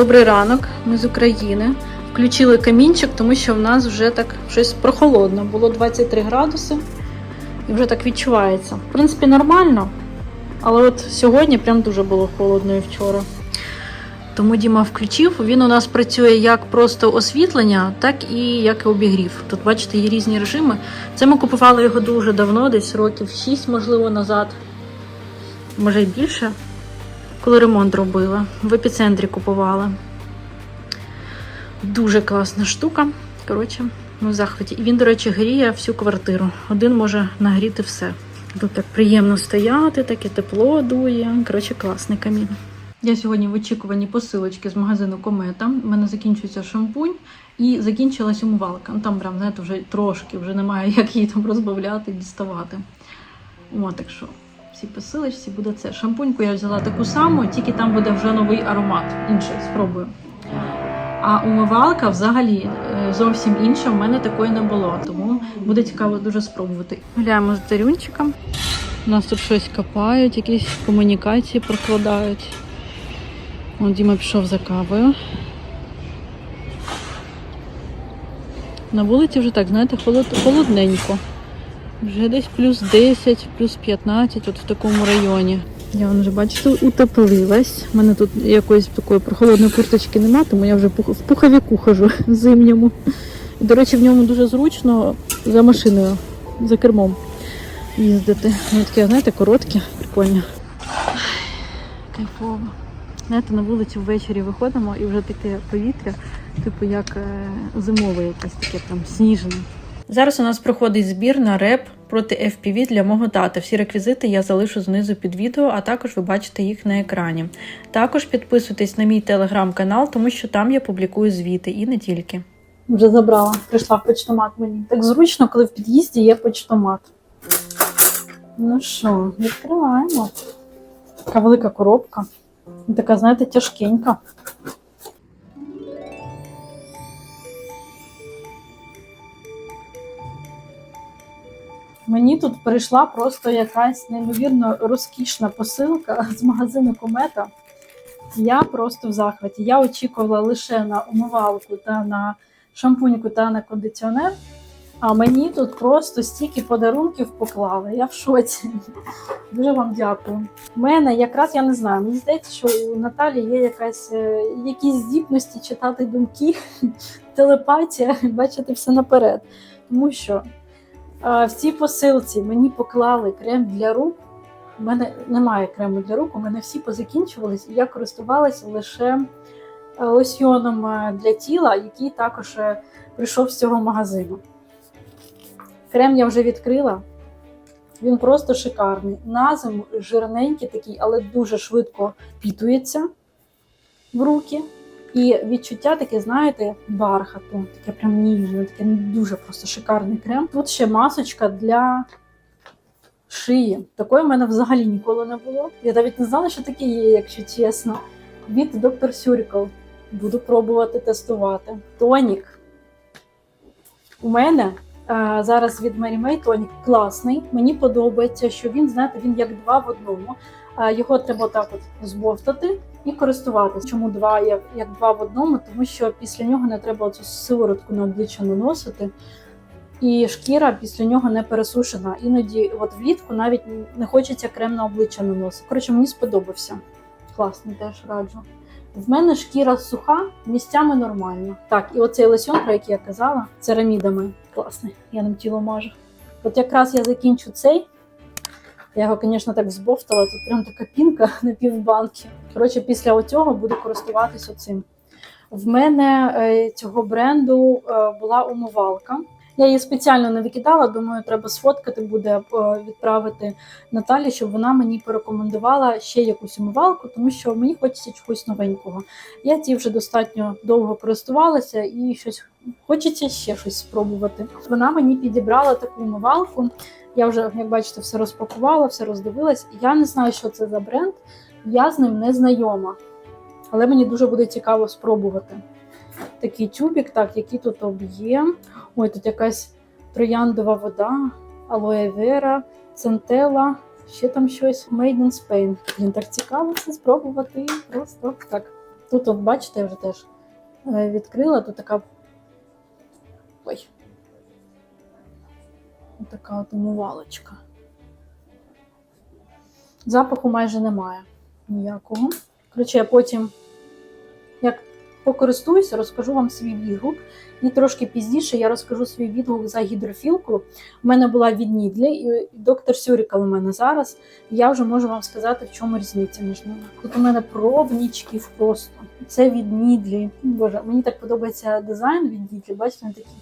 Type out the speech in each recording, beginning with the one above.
Добрий ранок, ми з України. Включили камінчик, тому що в нас вже так щось прохолодно. Було 23 градуси і вже так відчувається. В принципі, нормально. Але от сьогодні прям дуже було холодно і вчора. Тому Діма включив. Він у нас працює як просто освітлення, так і як обігрів. Тут, бачите, є різні режими. Це ми купували його дуже давно, десь років 6, можливо, назад. Може й більше коли ремонт робила. В епіцентрі купувала. Дуже класна штука. Коротше, ми в захваті. І він, до речі, гріє всю квартиру. Один може нагріти все. Тут так приємно стояти, таке тепло дує. Коротше, класний камін. Я сьогодні в очікуванні посилочки з магазину Комета. У мене закінчується шампунь і закінчилась умивалка. Ну там прям, знаєте, вже трошки, вже немає як її там розбавляти, діставати. О, так що цій посилочці буде це. Шампуньку я взяла таку саму, тільки там буде вже новий аромат. Інший спробую. А умивалка взагалі е, зовсім інша. В мене такої не було, тому буде цікаво дуже спробувати. Гуляємо з Дарюнчиком. У нас тут щось копають, якісь комунікації прокладають. Вон Діма пішов за кавою. На вулиці вже так, знаєте, холод, холодненько. Вже десь плюс 10, плюс 15, от в такому районі. Я вон вже бачите, утеплилась. У мене тут якоїсь такої прохолодної курточки немає, тому я вже в пуховіку хожу зимньому. І, до речі, в ньому дуже зручно за машиною, за кермом їздити. Вони такі, знаєте, короткі, прикольні. Кайфово. Знаєте, на вулицю ввечері виходимо і вже таке повітря, типу як е, зимове якесь таке там сніжне. Зараз у нас проходить збір на реп проти FPV для мого тата. Всі реквізити я залишу знизу під відео, а також ви бачите їх на екрані. Також підписуйтесь на мій телеграм-канал, тому що там я публікую звіти і не тільки. Вже забрала, прийшла в почтомат мені. Так зручно, коли в під'їзді є почтомат. Ну що, відкриваємо. Така велика коробка. Така, знаєте, тяжкенька. Мені тут прийшла просто якась неймовірно розкішна посилка з магазину Комета. Я просто в захваті. Я очікувала лише на умивалку та на шампуньку та на кондиціонер. А мені тут просто стільки подарунків поклали. Я в шоці. Дуже вам дякую. У мене якраз я не знаю. Мені здається, що у Наталі є якась е, якісь здібності читати думки, телепатія, бачити все наперед. Тому що в цій посилці мені поклали крем для рук. У мене немає крему для рук, у мене всі позакінчувались, і я користувалася лише е, лосьйоном е, для тіла, який також е, прийшов з цього магазину. Крем я вже відкрила. Він просто шикарний. На зиму жирненький такий, але дуже швидко впітується в руки. І відчуття таке, знаєте, бархату, таке прям ніжне, таке дуже просто шикарний крем. Тут ще масочка для шиї. Такої в мене взагалі ніколи не було. Я навіть не знала, що таке є, якщо чесно. Від Dr. Surgical. Буду пробувати тестувати. Тонік. У мене а, зараз від Mary May тонік класний. Мені подобається, що він, знаєте, він як два в одному. А, його треба так от збовтати і користуватися. Чому два як, як два в одному? Тому що після нього не треба оцю сиворотку на обличчя наносити. І шкіра після нього не пересушена. Іноді, от влітку, навіть не хочеться крем на обличчя наносити. Коротше, мені сподобався. Класний теж раджу. В мене шкіра суха, місцями нормально. Так, і оцей лосьон, про який я казала, церамідами. Класний. Я ним тіло мажу. От якраз я закінчу цей. Я його, звісно, так збовтала, тут прям така пінка на півбанки. Коротше, після оцього буду користуватися цим. В мене е, цього бренду е, була умивалка. Я її спеціально не викидала, думаю, треба сфоткати буде, е, відправити Наталі, щоб вона мені порекомендувала ще якусь умивалку, тому що мені хочеться чогось новенького. Я ці вже достатньо довго користувалася і щось хочеться ще щось спробувати. Вона мені підібрала таку умивалку. Я вже, як бачите, все розпакувала, все роздивилась. Я не знаю, що це за бренд, я з ним не знайома. Але мені дуже буде цікаво спробувати. Такий тюбік, так, який тут об'єм. Ой, тут якась трояндова вода, алоe вера, центела, ще там щось Made in Spain. Блін, так цікаво це спробувати. Просто так. Тут, от, бачите, я вже теж е, відкрила, тут така. Ой. Така от умивалочка. Запаху майже немає ніякого. Коротше, я потім, як покористуюся, розкажу вам свій відгук. І трошки пізніше я розкажу свій відгук за гідрофілку. У мене була від Нідля, і доктор Сюрікал у мене зараз. Я вже можу вам сказати, в чому різниця між ними. Тут у мене пробнічків просто. Це від Нідлі. Боже, мені так подобається дизайн від Нідлі. Бачите, він такий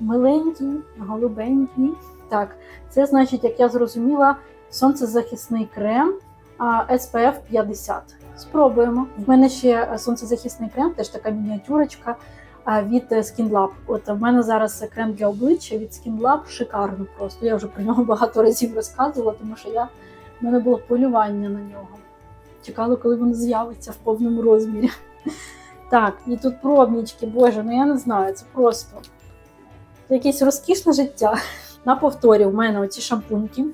миленький, голубенький. Так, це значить, як я зрозуміла, сонцезахисний крем SPF 50. Спробуємо. В мене ще сонцезахисний крем, теж така мініатюрочка від е, Skin Lab. От в мене зараз крем для обличчя від Skin Lab шикарно просто. Я вже про нього багато разів розказувала, тому що я, в мене було полювання на нього. Чекала, коли він з'явиться в повному розмірі. Так, і тут пробнічки, боже, ну я не знаю, це просто якесь розкішне життя. На повторі в мене оці шампуньки.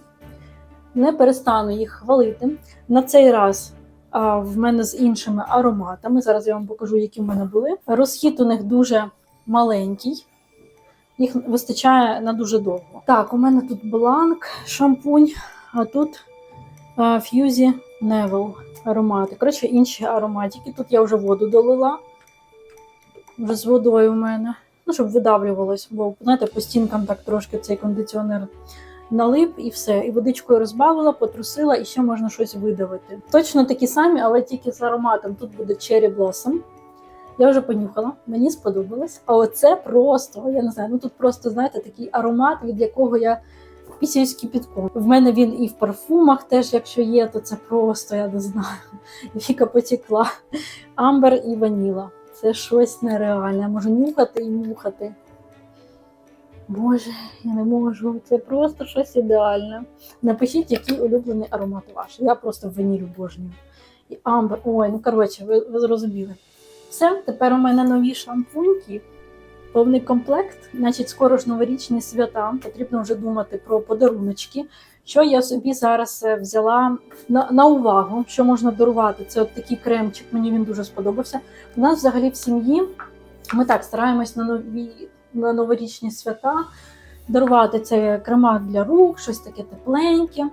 Не перестану їх хвалити. На цей раз а, в мене з іншими ароматами. Зараз я вам покажу, які в мене були. Розхід у них дуже маленький, їх вистачає на дуже довго. Так, у мене тут бланк, шампунь, а тут Fusy Neville аромати. Коротше, інші ароматики. Тут я вже воду долила. Вже з водою у мене. Ну, щоб видавлювалось, бо знаєте, по стінкам так трошки цей кондиціонер налип і все. І водичкою розбавила, потрусила, і ще можна щось видавити. Точно такі самі, але тільки з ароматом. Тут буде Cherry Blossom. Я вже понюхала, мені сподобалось. А оце просто, я не знаю, ну тут просто, знаєте, такий аромат, від якого я пісяюсь кипітком. В мене він і в парфумах теж, якщо є, то це просто, я не знаю. Віка потекла. Амбер і ваніла. Це щось нереальне. Я можу нюхати і нюхати. Боже, я не можу. Це просто щось ідеальне. Напишіть, який улюблений аромат ваш. Я просто ваніль обожнюю. І амбер. Ой, ну коротше, ви, ви зрозуміли. Все, тепер у мене нові шампуньки, повний комплект. Значить, скоро ж новорічні свята. Потрібно вже думати про подаруночки. Що я собі зараз е, взяла на, на увагу, що можна дарувати. Це от такий кремчик, мені він дуже сподобався. У нас взагалі в сім'ї ми так стараємось на нові на новорічні свята дарувати це крема для рук, щось таке тепленьке,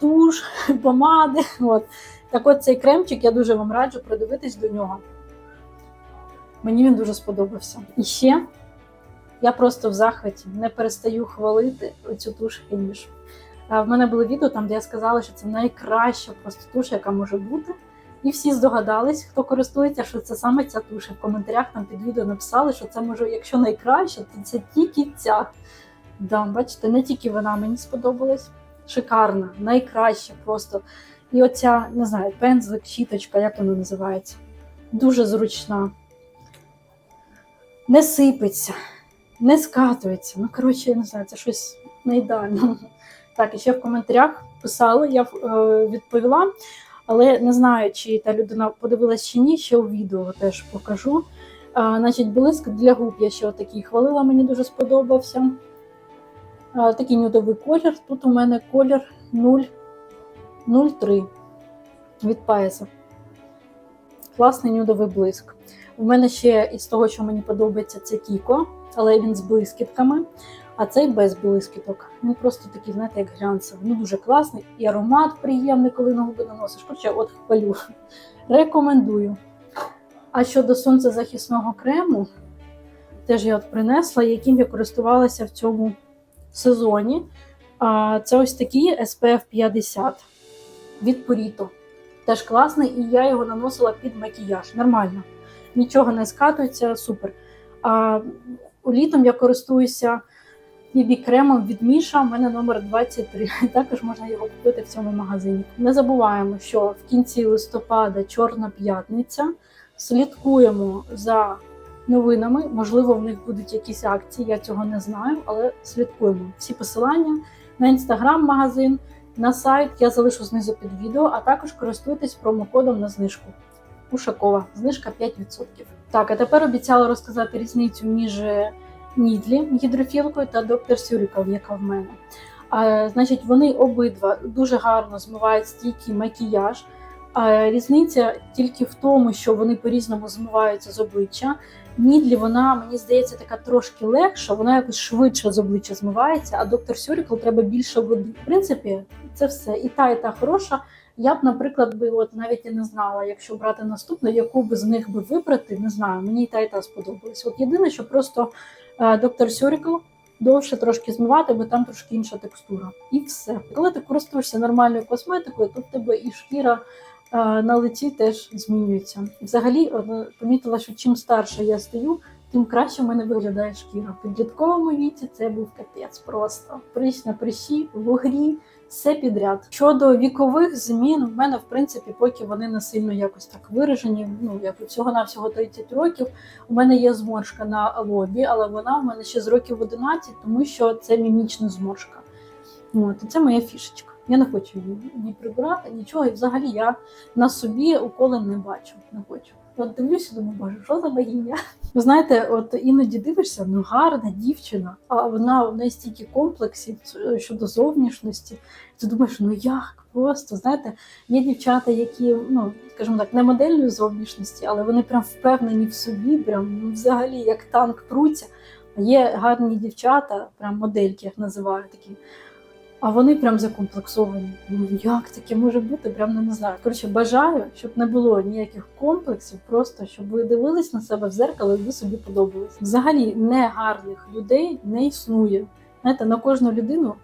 туш, помади. От. Так от цей кремчик я дуже вам раджу придивитись до нього. Мені він дуже сподобався. І ще я просто в захваті не перестаю хвалити оцю туш фініш. В мене було відео там, де я сказала, що це найкраща просто туш, яка може бути. І всі здогадались, хто користується, що це саме ця туша. В коментарях там під відео написали, що це може, якщо найкраще, то це тільки ця. Да, Бачите, не тільки вона мені сподобалась. Шикарна, найкраща просто. І оця, не знаю, пензлик, щіточка, як вона називається. Дуже зручна. Не сипеться, не скатується. Ну, коротше, я не знаю, це щось не ідеально. Так, і ще в коментарях писали, я е, відповіла. Але не знаю, чи та людина подивилась чи ні, ще у відео теж покажу. А, Значить, блиск для губ я ще отакий хвалила, мені дуже сподобався. А, Такий нюдовий колір. Тут у мене колір 0,03 від Paesa. Класний нюдовий блиск. У мене ще із того, що мені подобається, це Кіко, але він з блискітками. А цей без блискіток. Він просто такий, знаєте, як глянцевий. Ну дуже класний і аромат приємний, коли на губи наносиш. Короче, от хвалю. Рекомендую. А щодо сонцезахисного крему, теж я от принесла, яким я користувалася в цьому сезоні. Це ось такий SPF 50 від Purito. Теж класний, і я його наносила під макіяж. Нормально. Нічого не скатується, супер. А літом я користуюся BB кремом від Міша, у мене номер 23. Також можна його купити в цьому магазині. Не забуваємо, що в кінці листопада Чорна п'ятниця. Слідкуємо за новинами. Можливо, в них будуть якісь акції, я цього не знаю, але слідкуємо. Всі посилання на інстаграм-магазин, на сайт я залишу знизу під відео, а також користуйтесь промокодом на знижку. Ушакова, знижка 5%. Так, а тепер обіцяла розказати різницю між. Нідлі гідрофілкою та доктор Сюріков, яка в мене. А, Значить, вони обидва дуже гарно змивають стійкий макіяж. А різниця тільки в тому, що вони по-різному змиваються з обличчя. Мідлі вона, мені здається, така трошки легша, вона якось швидше з обличчя змивається, а доктор Сюрікл треба більше води. В принципі, це все. І та, і та хороша. Я б, наприклад, би от навіть і не знала, якщо брати наступну, яку би з них би вибрати, не знаю. Мені і та і та сподобалась. От єдине, що просто доктор Сюрікл довше трошки змивати, бо там трошки інша текстура. І все. Коли ти користуєшся нормальною косметикою, то в тебе і шкіра е, на лиці теж змінюється. Взагалі, е, помітила, що чим старше я стаю, тим краще в мене виглядає шкіра. В підлітковому віці це був капець просто. Прищ на прищі, вугрі, все підряд. Щодо вікових змін, в мене в принципі, поки вони не сильно якось так виражені. Ну як всього навсього 30 років. У мене є зморшка на лобі, але вона в мене ще з років 11, тому що це мімічна зморшка. От, і це моя фішечка. Я не хочу її ні прибирати, нічого. І взагалі я на собі уколи не бачу. Не хочу. От дивлюся, думаю, боже, що за богиня? Ви знаєте, от іноді дивишся, ну гарна дівчина, а вона в неї стільки комплексів е, щодо зовнішності. Ти думаєш, ну як просто знаєте, є дівчата, які, ну скажімо так, не модельної зовнішності, але вони прям впевнені в собі, прям ну, взагалі як танк пруться. Є гарні дівчата, прям модельки, як називаю такі. А вони прям закомплексовані. Ну як таке може бути? Прям не, не знаю. Коротше, бажаю, щоб не було ніяких комплексів, просто щоб ви дивились на себе в зеркало і ви собі подобались. Взагалі негарних людей не існує. Знаєте, на кожну людину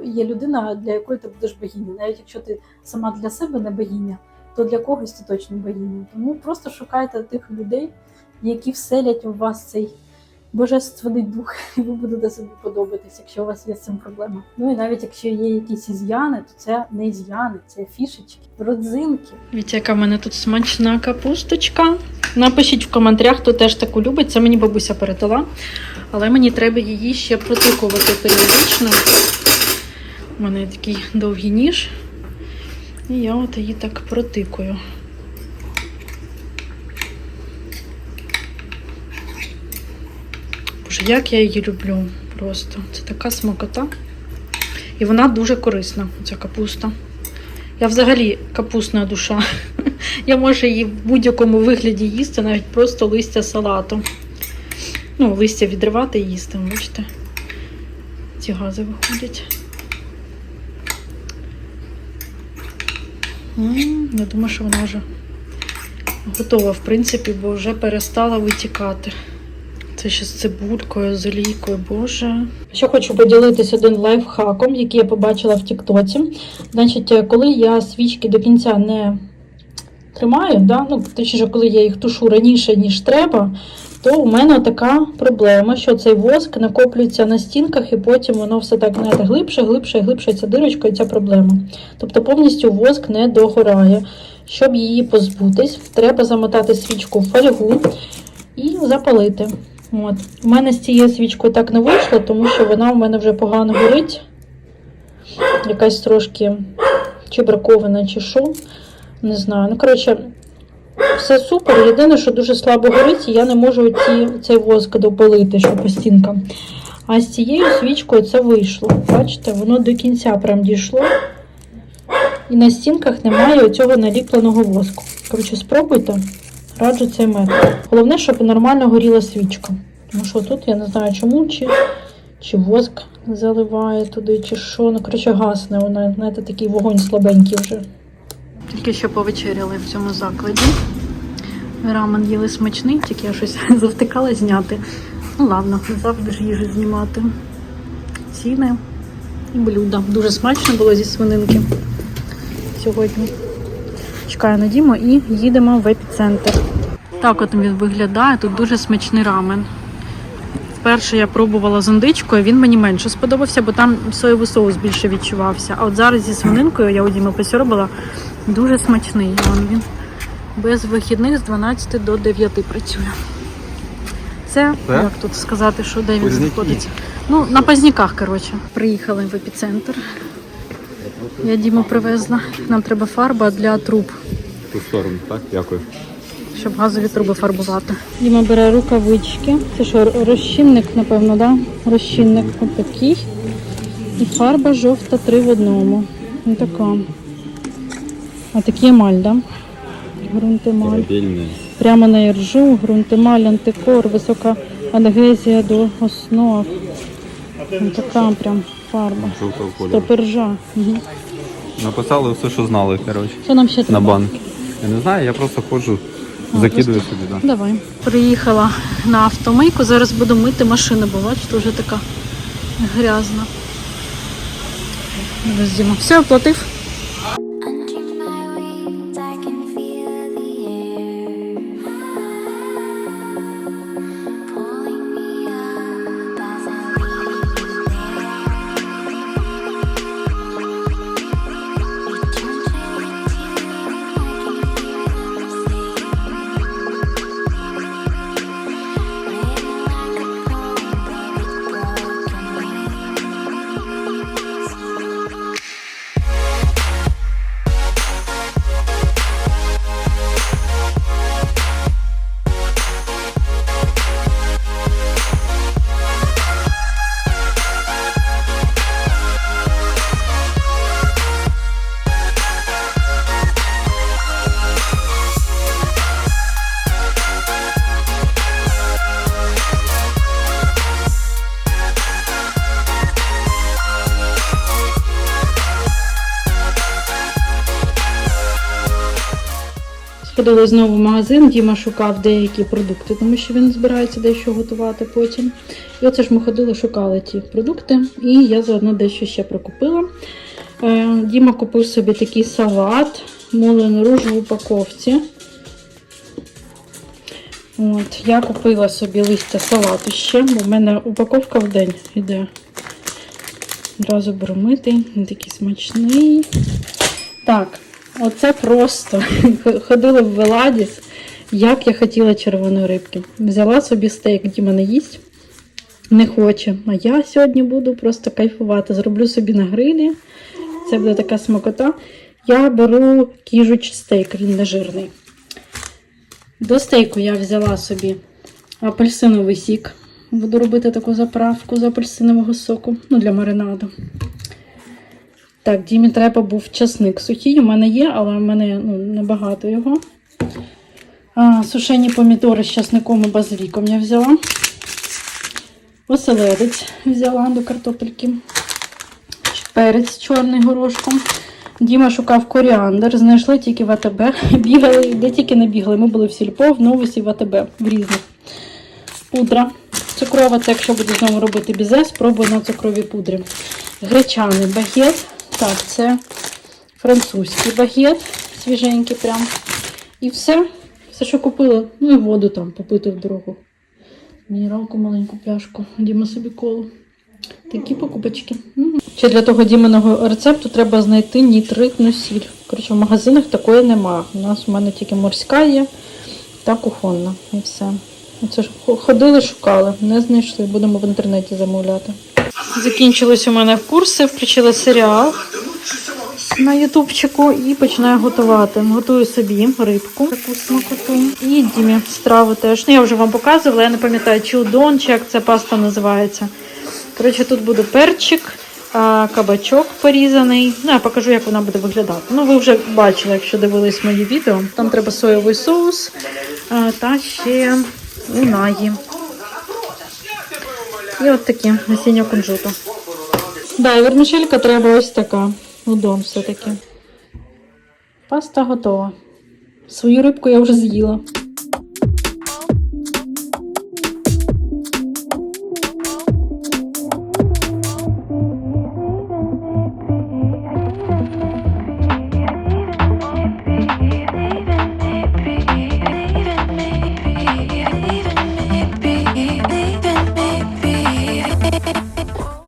є людина, для якої ти будеш богиня. Навіть якщо ти сама для себе не богиня, то для когось ти точно богиня. Тому просто шукайте тих людей, які вселять у вас цей божественний дух, і ви будете собі подобатись, якщо у вас є з цим проблема. Ну і навіть якщо є якісь із'яни, то це не із'яни, це фішечки, родзинки. Вітя, в мене тут смачна капусточка. Напишіть в коментарях, хто теж таку любить. Це мені бабуся передала, але мені треба її ще протикувати періодично. У мене такий довгий ніж. І я от її так протикую. Боже, як я її люблю просто. Це така смакота. І вона дуже корисна, ця капуста. Я взагалі капустна душа. Я можу її в будь-якому вигляді їсти, навіть просто листя салату. Ну, листя відривати і їсти, бачите? Ці гази виходять. Я думаю, що вона вже готова, в принципі, бо вже перестала витікати. Це ще з цибулькою, з олійкою, боже. Ще хочу поділитися один лайфхаком, який я побачила в Тіктоці. Значить, коли я свічки до кінця не тримаю, да? ну, точніше, коли я їх тушу раніше, ніж треба, то у мене така проблема, що цей воск накоплюється на стінках, і потім воно все так знаєте, глибше, глибше глибше ця дирочка і ця проблема. Тобто повністю воск не догорає. Щоб її позбутись, треба замотати свічку в фольгу і запалити. От. У мене з цією свічкою так не вийшло, тому що вона у мене вже погано горить. Якась трошки чи бракована, чи що. Не знаю. Ну, коротше, все супер. Єдине, що дуже слабо горить, і я не можу ці, цей воск допалити, що по стінкам. А з цією свічкою це вийшло. Бачите, воно до кінця прям дійшло. І на стінках немає цього наліпленого воску. Коротше, спробуйте. Раджу цей метод. Головне, щоб нормально горіла свічка. Тому що тут я не знаю чому, чи, чи воск заливає туди, чи що. Ну, коротше, гасне. Вона, знаєте, такий вогонь слабенький вже. Тільки що повечеряли в цьому закладі. Рамен їли смачний, тільки я щось завтикала зняти. Ну ладно, не завжди ж їжу знімати. Ціни і блюда. Дуже смачно було зі свининки сьогодні. Чекаю на Діму і їдемо в епіцентр. Так от він виглядає. Тут дуже смачний рамен. Вперше я пробувала з індичкою, він мені менше сподобався, бо там соєвий соус більше відчувався. А от зараз зі свининкою я у Діми посьорбала дуже смачний. Вон він без вихідних з 12 до 9 працює. Це, Це? як тут сказати, що де він Позняки. знаходиться? Ну, на Позняках, коротше. Приїхали в епіцентр. Я Діму привезла. Нам треба фарба для труб, В ту сторону, так? Дякую. Щоб газові труби фарбувати. Діма бере рукавички. Це що, розчинник, напевно, да? Розчинник отакий. І фарба жовта три в одному. Ось така. А такі емаль, да? Грунтемаль. Прямо на іржу, грунтемаль, антикор, висока адгезія до основ. Ось така прям фарба. Стопержа. Угу. Написали все, що знали, коротше. Що нам ще На треба? банк. Я не знаю, я просто ходжу, Просто- собі, так. Давай. Приїхала на автомийку, зараз буду мити машину, бо бачите, вже така грязна. Роздімо. Все, оплатив. Сходили знову в магазин, Діма шукав деякі продукти, тому що він збирається дещо готувати потім. І оце ж ми ходили, шукали ті продукти, і я заодно дещо ще прикупила. Е, Діма купив собі такий салат, мулен руж в упаковці. От, я купила собі листя салату ще, бо в мене упаковка в день йде. Одразу беру митий, він такий смачний. Так, оце просто ходила в Веладіс, як я хотіла червоної рибки. Взяла собі стейк, Діма не їсть, не хоче. А я сьогодні буду просто кайфувати. Зроблю собі на грилі. Це буде така смакота. Я беру кіжуч стейк, він не жирний. До стейку я взяла собі апельсиновий сік. Буду робити таку заправку з апельсинового соку, ну для маринаду. Так, Дімі треба був часник сухий. У мене є, але в мене ну, небагато його. А, сушені помідори з часником і базиліком я взяла. Оселедець взяла до картопельки. Перець чорний горошком. Діма шукав коріандр, знайшли тільки в АТБ. Бігали, де тільки не бігали. Ми були в Сільпо, в Новусі, в АТБ, в різних. Пудра. Цукрова, це якщо буду знову робити бізе, спробую на цукровій пудрі. Гречаний багет. Так, це французький багет, свіженький прям. І все. Все, що купила. Ну і воду там попити в дорогу. Мінералку маленьку пляшку. Діма собі коло. Такі покупочки. Ще для того діменого рецепту треба знайти нітритну сіль. Коротше, в магазинах такої нема. У нас у мене тільки морська є та кухонна. І все. Оце ж ходили, шукали, не знайшли. Будемо в інтернеті замовляти. Закінчились у мене курси, включила серіал на ютубчику і починаю готувати. Готую собі рибку, таку смакоту. І Дімі страву теж. Ну, я вже вам показувала, я не пам'ятаю, чи удон, чи як ця паста називається. Коротше, тут буде перчик, кабачок порізаний. Ну, я покажу, як вона буде виглядати. Ну, ви вже бачили, якщо дивились мої відео. Там треба соєвий соус та ще унагі. І от такі насіння кунжуту. Да, і вермішелька треба ось така. Удон все-таки. Паста готова. Свою рибку я вже з'їла.